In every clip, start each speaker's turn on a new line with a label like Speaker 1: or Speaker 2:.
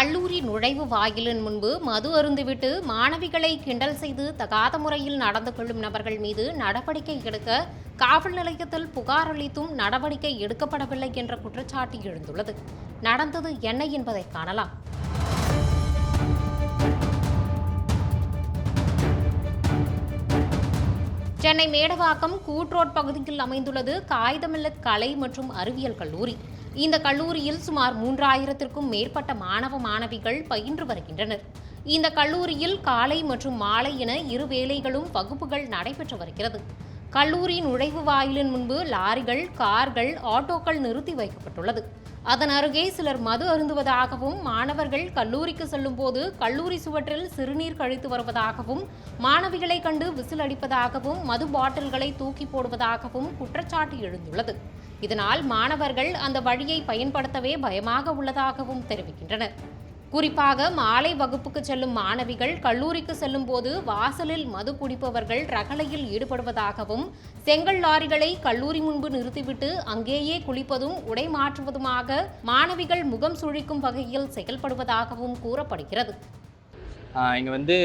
Speaker 1: கல்லூரி நுழைவு வாயிலின் முன்பு மது அருந்துவிட்டு மாணவிகளை கிண்டல் செய்து தகாத முறையில் நடந்து கொள்ளும் நபர்கள் மீது நடவடிக்கை எடுக்க காவல் நிலையத்தில் புகார் அளித்தும் நடவடிக்கை எடுக்கப்படவில்லை என்ற குற்றச்சாட்டு எழுந்துள்ளது. நடந்தது என்ன என்பதை காணலாம். சென்னை மேடவாக்கம் கூட்ரோட் பகுதியில் அமைந்துள்ளது காகிதமில்லத் கலை மற்றும் அறிவியல் கல்லூரி. இந்த கல்லூரியில் சுமார் மூன்றாயிரத்திற்கும் மேற்பட்ட மாணவ மாணவிகள் பயின்று வருகின்றனர். இந்த கல்லூரியில் காலை மற்றும் மாலை என இரு வேளைகளும் வகுப்புகள் நடைபெற்று வருகிறது. கல்லூரி நுழைவு வாயிலின் முன்பு லாரிகள் கார்கள் ஆட்டோக்கள் நிறுத்தி வைக்கப்பட்டுள்ளது. அதன் அருகே சிலர் மது அருந்துவதாகவும் மாணவர்கள் கல்லூரிக்கு செல்லும்போது கல்லூரி சுவற்றில் சிறுநீர் கழித்து வருவதாகவும் மாணவிகளை கண்டு விசில் அடிப்பதாகவும் மது பாட்டில்களை தூக்கி போடுவதாகவும் குற்றச்சாட்டு எழுந்துள்ளது. இதனால் மாணவர்கள் அந்த வழியை பயன்படுத்தவே பயமாக உள்ளதாகவும் தெரிவிக்கின்றனர். குறிப்பாக மாலை வகுப்புக்கு செல்லும் மாணவிகள் கல்லூரிக்கு செல்லும் போது வாசலில் மது குடிப்பவர்கள் ரகளையில் ஈடுபடுவதாகவும் செங்கல் லாரிகளை கல்லூரி முன்பு நிறுத்திவிட்டு அங்கேயே குளிப்பதும் உடை மாற்றுவதுமாக மாணவிகள் முகம் சுழிக்கும் வகையில் செயல்படுவதாகவும் கூறப்படுகிறது.
Speaker 2: இங்கே வந்து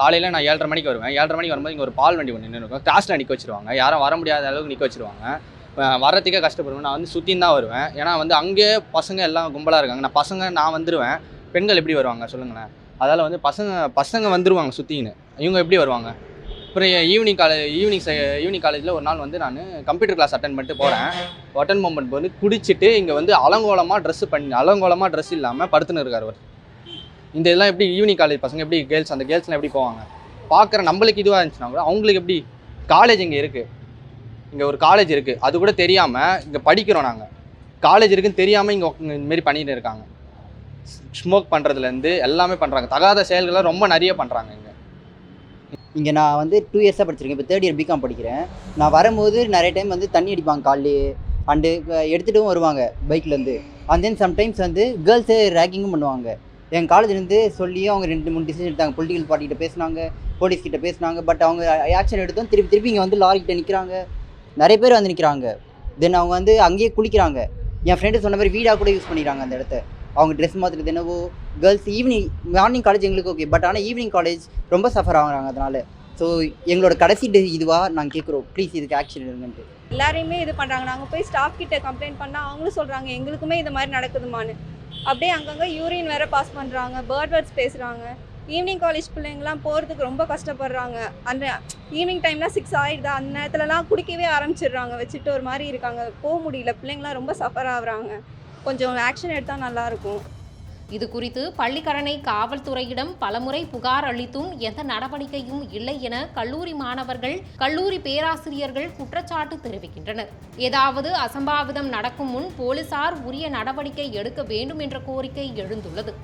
Speaker 2: காலையில் நான் ஏழரை மணிக்கு வருவேன். ஏழரை மணிக்கு வரும்போது இங்கே ஒரு பால் வண்டி ஒன்று நின்று இருக்கும் கிளாஸில் நிற்க வச்சுருவாங்க. யாரும் வர முடியாத அளவுக்கு நிற்க வச்சுருவாங்க. வரத்துக்கே வர்றதுக்கே கஷ்டப்படுவேன். நான் வந்து சுற்றின்னு தான் வருவேன். ஏன்னா வந்து அங்கேயே பசங்க எல்லாம் கும்பலாக இருக்காங்க. நான் பசங்க நான் வந்துடுவேன் பெண்கள் எப்படி வருவாங்க சொல்லுங்களேன். அதால் வந்து பசங்க பசங்க வந்துருவாங்க சுற்றின்னு இவங்க எப்படி வருவாங்க? அப்புறம் ஈவினிங் காலேஜ் ஈவினிங் ஈவினிங் காலேஜில் ஒரு நாள் வந்து நான் கம்ப்யூட்டர் கிளாஸ் அட்டன் பண்ணிட்டு போகிறேன் அட்டன் மூமெண்ட் வந்து குடிச்சிட்டு இங்கே வந்து அலங்கோலமாக ட்ரெஸ் பண்ணி அலங்கோலமாக ட்ரெஸ் இல்லாமல் படுத்துன்னு இருக்கார் அவர். இந்த இதெல்லாம் எப்படி ஈவினிங் காலேஜ் பசங்க எப்படி கேர்ள்ஸ் அந்த கேர்ள்ஸ்லாம் எப்படி போவாங்க? பார்க்குற நம்மளுக்கு இதுவாக இருந்துச்சுன்னா கூட அவங்களுக்கு எப்படி? காலேஜ் இங்கே இருக்குது இங்கே ஒரு காலேஜ் இருக்குது அது கூட தெரியாமல் இங்கே படிக்கிறோம் நாங்கள் காலேஜ் இருக்குன்னு தெரியாமல் இங்கே இந்தமாரி பண்ணிட்டு இருக்காங்க. ஸ்மோக் பண்ணுறதுலேருந்து எல்லாமே பண்ணுறாங்க தகாத செயல்களை ரொம்ப நிறைய பண்ணுறாங்க இங்கே.
Speaker 3: இங்கே நான் வந்து டூ இயர்ஸாக படிச்சிருக்கேன். இப்போ தேர்ட் இயர் பிகாம் படிக்கிறேன். நான் வரும்போது நிறைய டைம் வந்து தண்ணி அடிப்பாங்க காலையே அண்டு எடுத்துகிட்டும் வருவாங்க பைக்லேருந்து அண்ட் தென் சம்டைம்ஸ் வந்து கேர்ள்ஸு ரேக்கிங்கும் பண்ணுவாங்க. என் காலேஜ்லேருந்து சொல்லியும் அவங்க ரெண்டு மூணு டிசிஷன் எடுத்தாங்க. பொலிட்டிக்கல் பார்ட்டிகிட்ட பேசினாங்க போலீஸ்கிட்ட பேசினாங்க. பட் அவங்க ஆக்ஷன் எடுத்தோம் திருப்பி திருப்பி இங்கே வந்து லாரி நிற்கிறாங்க நிறைய பேர் வந்து நிற்கிறாங்க தென் அவங்க வந்து அங்கேயே குளிக்கிறாங்க. என் ஃப்ரெண்டு சொன்ன மாதிரி வீடாக கூட யூஸ் பண்ணிக்கிறாங்க அந்த இடத்த. அவங்க ட்ரெஸ் மாற்றுறது என்னவோ கேர்ள்ஸ் ஈவினிங் மார்னிங் காலேஜ் எங்களுக்கு ஓகே பட் ஆனால் ஈவினிங் காலேஜ் ரொம்ப சஃபர் ஆகுறாங்க அதனால. ஸோ எங்களோட கடைசி டே இதுவாக நாங்கள் கேட்குறோம் ப்ளீஸ் இதுக்கு ஆக்ஷன் எடுங்கன்ட்டு.
Speaker 4: எல்லாரையுமே இது பண்ணுறாங்க நாங்கள் போய் ஸ்டாஃப் கிட்ட கம்ப்ளைண்ட் பண்ணால் அவங்களும் சொல்கிறாங்க எங்களுக்குமே இது மாதிரி நடக்குதுமான்னு. அப்படியே அங்கங்கே யூரின் வேற பாஸ் பண்ணுறாங்க பேர்ட் வேர்ட்ஸ் பேசுகிறாங்க ஈவினிங் காலேஜ் பிள்ளைங்கலாம் போகிறதுக்கு ரொம்ப கஷ்டப்படுறாங்க. அந்த ஈவினிங் டைம்லாம் சிக்ஸ் ஆகிடுதா அந்த நேரத்துலலாம் குடிக்கவே ஆரம்பிச்சிடுறாங்க. வச்சுட்டு ஒரு மாதிரி இருக்காங்க. போக முடியல. பிள்ளைங்களாம் ரொம்ப சஃபர் ஆகுறாங்க. கொஞ்சம் ஆக்ஷன் எடுத்தால் நல்லாயிருக்கும்
Speaker 1: இது குறித்து பள்ளிக்கரணை காவல்துறையிடம் பலமுறை புகார் அளித்தும் எந்த நடவடிக்கையும் இல்லை என கல்லூரி மாணவர்கள் கல்லூரி பேராசிரியர்கள் குற்றச்சாட்டு தெரிவிக்கின்றனர். ஏதாவது அசம்பாவிதம் நடக்கும் முன் போலீசார் உரிய நடவடிக்கை எடுக்க வேண்டும் என்ற கோரிக்கை எழுந்துள்ளது.